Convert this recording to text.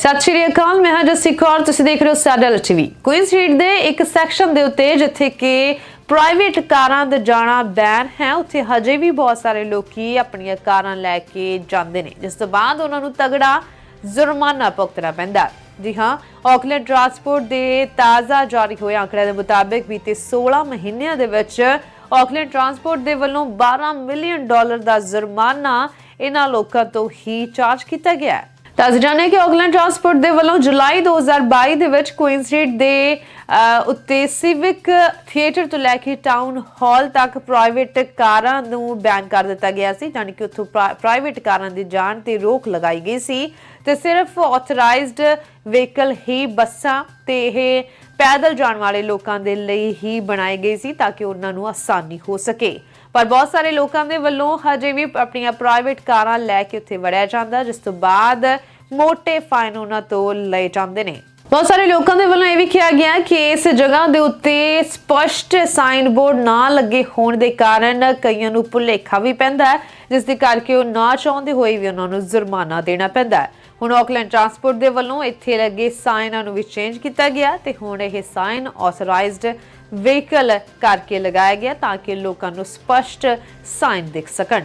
ਸਤਿ ਸ਼੍ਰੀ ਅਕਾਲ, ਮੈਂ ਹਾਂ ਜਸੀ ਕੌਰ, ਤੁਸੀਂ ਦੇਖ ਰਹੇ ਹੋ ਸਾਡਲ ਟੀਵੀ। ਕੁਇਨ ਸਟਰੀਟ ਦੇ ਇੱਕ ਸੈਕਸ਼ਨ ਦੇ ਉੱਤੇ ਜਿੱਥੇ ਕਿ ਪ੍ਰਾਈਵੇਟ ਕਾਰਾਂ ਦੇ ਜਾਣਾ ਬੈਨ ਹੈ, ਉੱਥੇ ਹਜੇ ਵੀ ਬਹੁਤ ਸਾਰੇ ਲੋਕੀ ਆਪਣੀਆਂ ਕਾਰਾਂ ਲੈ ਕੇ ਜਾਂਦੇ ਨੇ, ਜਿਸ ਤੋਂ ਬਾਅਦ ਉਹਨਾਂ ਨੂੰ ਤਗੜਾ ਜੁਰਮਾਨਾ ਭੁਗਤਣਾ ਪੈਂਦਾ। ਜੀ ਹਾਂ ਆਕਲੈਂਡ ਟਰਾਂਸਪੋਰਟ ਦੇ ਤਾਜ਼ਾ ਜਾਰੀ ਹੋਏ ਅੰਕੜਿਆਂ ਦੇ ਮੁਤਾਬਕ ਬੀਤੇ 16 ਮਹੀਨਿਆਂ ਦੇ ਵਿੱਚ ਆਕਲੈਂਡ ਟਰਾਂਸਪੋਰਟ ਦੇ ਵੱਲੋਂ 12 ਮਿਲੀਅਨ ਡਾਲਰ ਦਾ ਜੁਰਮਾਨਾ ਇਹਨਾਂ ਲੋਕਾਂ ਤੋਂ ਹੀ ਚਾਰਜ ਕੀਤਾ ਗਿਆ ਹੈ। ਦੱਸ ਜਾਣੇ ਕਿ ਆਕਲੈਂਡ ਟਰਾਂਸਪੋਰਟ ਦੇ ਵੱਲੋਂ ਜੁਲਾਈ 2022 ਦੇ ਵਿੱਚ ਕੁਈਨ ਸਟਰੀਟ ਦੇ ਉੱਤੇ ਸਿਵਿਕ ਥੀਏਟਰ ਤੋਂ ਲੈ ਕੇ ਟਾਊਨ ਹਾਲ ਤੱਕ ਪ੍ਰਾਈਵੇਟ ਕਾਰਾਂ ਨੂੰ ਬੈਨ ਕਰ ਦਿੱਤਾ ਗਿਆ ਸੀ ਯਾਨੀ ਕਿ ਉੱਥੋਂ ਪ੍ਰਾਈਵੇਟ ਕਾਰਾਂ ਦੀ ਜਾਣ ਤੇ ਰੋਕ ਲਗਾਈ ਗਈ ਸੀ। ਤੇ ਸਿਰਫ ਆਥੋਰਾਈਜ਼ਡ ਵਹੀਕਲ ਹੀ ਬੱਸਾਂ ਤੇ ਇਹ ਪੈਦਲ ਜਾਣ ਵਾਲੇ ਲੋਕਾਂ ਦੇ ਲਈ ਹੀ ਬਣਾਏ ਗਏ ਸੀ ਤਾਂ ਕਿ ਉਹਨਾਂ ਨੂੰ ਆਸਾਨੀ ਹੋ ਸਕੇ। ਪਰ ਬਹੁਤ ਸਾਰੇ ਲੋਕਾਂ ਦੇ ਵੱਲੋਂ ਹਜੇ ਵੀ ਆਪਣੀਆਂ ਪ੍ਰਾਈਵੇਟ ਕਾਰਾਂ ਲੈ ਕੇ ਉੱਥੇ ਵੜਿਆ ਜਾਂਦਾ, ਜਿਸ ਤੋਂ ਬਾਅਦ ਮੋٹے ਫਾਈਨ ਉਹਨਾਂ ਤੋਂ ਲਏ ਜਾਂਦੇ ਨੇ। ਬਹੁਤ ਸਾਰੇ ਲੋਕਾਂ ਦੇ ਵੱਲੋਂ ਇਹ ਵੀ ਕਿਹਾ ਗਿਆ ਕਿ ਇਸ ਜਗ੍ਹਾ ਦੇ ਉੱਤੇ ਸਪਸ਼ਟ ਸਾਈਨ ਬੋਰਡ ਨਾ ਲੱਗੇ ਹੋਣ ਦੇ ਕਾਰਨ ਕਈਆਂ ਨੂੰ ਭੁਲੇਖਾ ਵੀ ਪੈਂਦਾ ਹੈ, ਜਿਸ ਦੇ ਕਰਕੇ ਉਹ ਨਾ ਚਾਹੁੰਦੇ ਹੋਏ ਵੀ ਉਹਨਾਂ ਨੂੰ ਜੁਰਮਾਨਾ ਦੇਣਾ ਪੈਂਦਾ ਹੈ। ਹੁਣ ਆਕਲੈਂਡ ਟਰਾਂਸਪੋਰਟ ਦੇ ਵੱਲੋਂ ਇੱਥੇ ਲੱਗੇ ਸਾਈਨਾਂ ਨੂੰ ਵੀ ਚੇਂਜ ਕੀਤਾ ਗਿਆ ਤੇ ਹੁਣ ਇਹ ਸਾਈਨ ਆਥੋਰਾਈਜ਼ਡ ਵਹੀਕਲ ਕਰਕੇ ਲਗਾਇਆ ਗਿਆ ਤਾਂ ਕਿ ਲੋਕਾਂ ਨੂੰ ਸਪਸ਼ਟ ਸਾਈਨ ਦਿਖ ਸਕਣ।